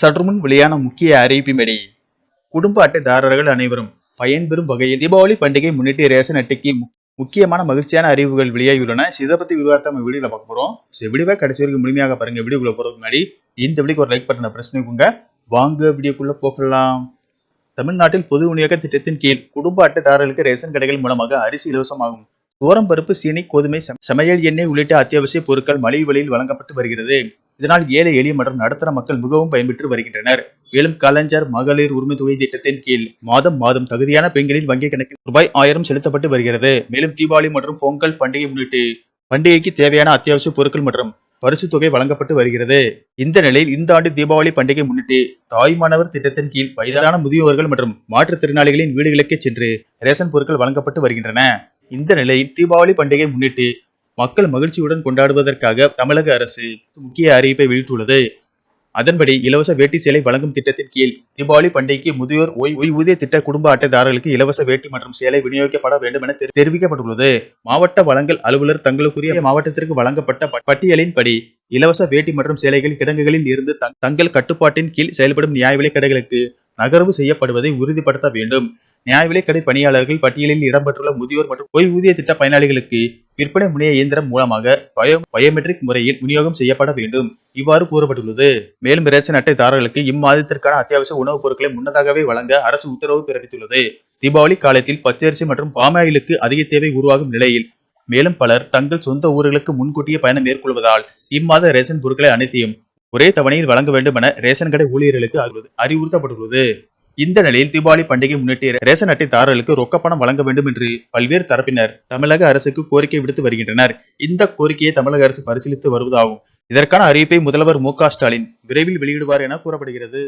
சற்றுமுன் வெளியான முக்கிய அறிவிப்பின்படி குடும்ப அட்டைதாரர்கள் அனைவரும் பயன்பெறும் வகையில் தீபாவளி பண்டிகை முன்னிட்டு ரேஷன் அட்டைக்கு முக்கியமான மகிழ்ச்சியான அறிவுகள் வெளியாகியுள்ளன. இதை பத்தி விரிவாக நம்ம வீடியோல பார்க்க போறோம். ஸோ வீடியோவை கடைசி வரைக்கும் முழுமையாக பாருங்க. வீடியோக்குள்ள போறதுக்கு முன்னாடி இந்த வீடியோக்கு ஒரு லைக் பட்டனை பிரஸ் பண்ணிக்கோங்க. வாங்க வீடியோக்குள்ள போகலாம். தமிழ்நாட்டில் பொது விநியோக திட்டத்தின் கீழ் குடும்ப அட்டைதாரர்களுக்கு ரேஷன் கடைகள் மூலமாக அரிசி இலவசமாகும். தோரம் பருப்பு சீனி கோதுமை சமையல் எண்ணெய் உள்ளிட்ட அத்தியாவசிய பொருட்கள் மலிவு விலையில் வழங்கப்பட்டு வருகிறது. இதனால் ஏழை எளிய மற்றும் நடுத்தர மக்கள் மிகவும் பயன்பெற்று வருகின்றனர். மேலும் கலைஞர் மகளிர் உரிமை தொகை திட்டத்தின் கீழ் மாதம் மாதம் தகுதியான பெண்களின் வங்கி கணக்கில் ரூபாய் ஆயிரம் செலுத்தப்பட்டு வருகிறது. மேலும் தீபாவளி மற்றும் பொங்கல் பண்டிகை முன்னிட்டு பண்டிகைக்கு தேவையான அத்தியாவசிய பொருட்கள் மற்றும் பரிசு தொகை வழங்கப்பட்டு வருகிறது. இந்த நிலையில் இந்த ஆண்டு தீபாவளி பண்டிகை முன்னிட்டு தாய்மானவர் திட்டத்தின் கீழ் வயதான முதியோர்கள் மற்றும் மாற்றுத்திறனாளிகளின் வீடுகளுக்கே சென்று ரேஷன் பொருட்கள் வழங்கப்பட்டு வருகின்றன. இந்த நிலையில் தீபாவளி பண்டிகை முன்னிட்டு மக்கள் மகிழ்ச்சியுடன் கொண்டாடுவதற்காக தமிழக அரசு முக்கிய அறிவிப்பை வெளியிட்டுள்ளது. அதன்படி இலவச வேட்டி சேலை வழங்கும் திட்டத்தின் கீழ் தீபாவளி பண்டிகைக்கு முதியோர் ஓய்வூதிய திட்ட குடும்ப அட்டைதாரர்களுக்கு இலவச வேட்டி மற்றும் சேலை விநியோகிக்கப்பட வேண்டும் என தெரிவிக்கப்பட்டுள்ளது. மாவட்ட வழங்கல் அலுவலர் தங்களுக்குரிய மாவட்டத்திற்கு வழங்கப்பட்ட பட்டியலின்படி இலவச வேட்டி மற்றும் சேலைகள் கிடங்குகளில் இருந்து தங்கள் கட்டுப்பாட்டின் கீழ் செயல்படும் நியாய விலைக் கடைகளுக்கு நகர்வு செய்யப்படுவதை உறுதிப்படுத்த வேண்டும். நியாய விலைக்கடை பணியாளர்கள் பட்டியலில் இடம்பெற்றுள்ள முதியோர் மற்றும் ஓய்வூதிய திட்ட பயனாளிகளுக்கு விற்பனை முனைய இயந்திரம் மூலமாக பயோ பயோமெட்ரிக் முறையில் விநியோகம் செய்யப்பட வேண்டும். இவ்வாறு கூறப்பட்டுள்ளது. மேலும் ரேஷன் அட்டைதாரர்களுக்கு இம்மாதத்திற்கான அத்தியாவசிய உணவுப் பொருட்களை முன்னதாகவே வழங்க அரசு உத்தரவு பிறப்பித்துள்ளது. தீபாவளி காலத்தில் பச்சரிசி மற்றும் பாமாயிலுக்கு அதிக தேவை உருவாகும் நிலையில் மேலும் பலர் தங்கள் சொந்த ஊர்களுக்கு முன்கூட்டியே பயணம் மேற்கொள்வதால் இம்மாத ரேஷன் பொருட்களை அனைத்தையும் ஒரே தவணையில் வழங்க வேண்டும் என ரேஷன் கடை ஊழியர்களுக்கு அறிவுறுத்தப்பட்டுள்ளது. இந்த நிலையில் தீபாவளி பண்டிகை முன்னிட்டு ரேஷன் அட்டைதாரர்களுக்கு பணம் வழங்க வேண்டும் என்று பல்வேறு தரப்பினர் தமிழக அரசுக்கு கோரிக்கை விடுத்து வருகின்றனர். இந்த கோரிக்கையை தமிழக அரசு பரிசீலித்து வருவதாகும். இதற்கான அறிவிப்பை முதல்வர் மு ஸ்டாலின் விரைவில் வெளியிடுவார் என கூறப்படுகிறது.